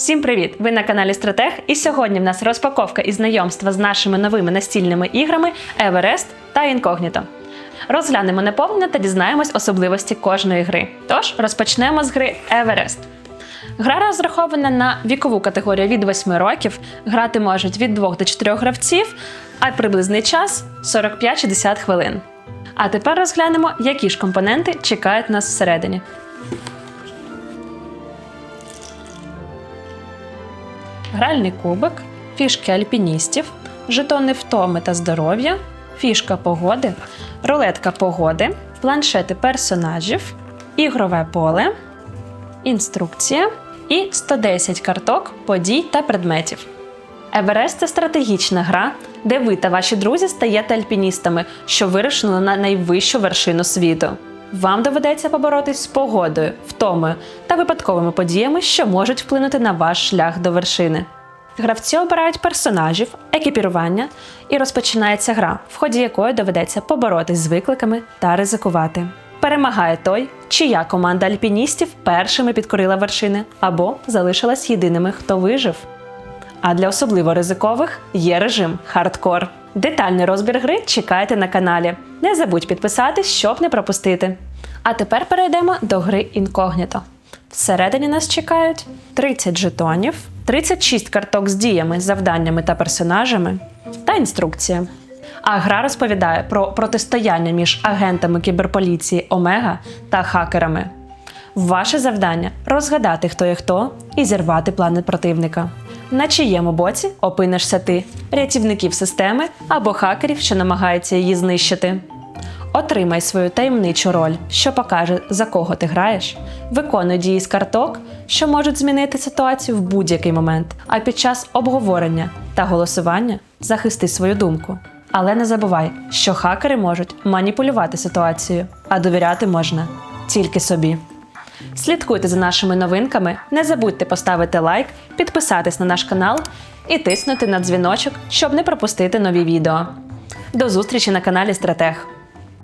Всім привіт! Ви на каналі Стратег, і сьогодні в нас розпаковка і знайомства з нашими новими настільними іграми Everest та Incognito. Розглянемо наповнення та дізнаємось особливості кожної гри. Тож розпочнемо з гри Everest. Гра розрахована на вікову категорію від 8 років. Грати можуть від 2 до 4 гравців, а приблизний час 45-60 хвилин. А тепер розглянемо, які ж компоненти чекають нас всередині. Гральний кубик, фішки альпіністів, жетони втоми та здоров'я, фішка погоди, рулетка погоди, планшети персонажів, ігрове поле, інструкція і 110 карток, подій та предметів. Еверест це стратегічна гра, де ви та ваші друзі стаєте альпіністами, що вирушили на найвищу вершину світу. Вам доведеться поборотись з погодою, втомою та випадковими подіями, що можуть вплинути на ваш шлях до вершини. Гравці обирають персонажів, екіпірування, і розпочинається гра, в ході якої доведеться поборотись з викликами та ризикувати. Перемагає той, чия команда альпіністів першими підкорила вершини або залишилась єдиними, хто вижив. А для особливо ризикових є режим хардкор. Детальний розбір гри чекайте на каналі. Не забудь підписатись, щоб не пропустити. А тепер перейдемо до гри Incognito. Всередині нас чекають 30 жетонів, 36 карток з діями, завданнями та персонажами та інструкція. А гра розповідає про протистояння між агентами кіберполіції Омега та хакерами. Ваше завдання розгадати, хто є хто, і зірвати плани противника. На чиєму боці опинишся ти, рятівників системи або хакерів, що намагаються її знищити. Отримай свою таємничу роль, що покаже, за кого ти граєш. Виконуй дії з карток, що можуть змінити ситуацію в будь-який момент. А під час обговорення та голосування захисти свою думку. Але не забувай, що хакери можуть маніпулювати ситуацією, а довіряти можна тільки собі. Слідкуйте за нашими новинками, не забудьте поставити лайк, підписатись на наш канал і тиснути на дзвіночок, щоб не пропустити нові відео. До зустрічі на каналі Стратег.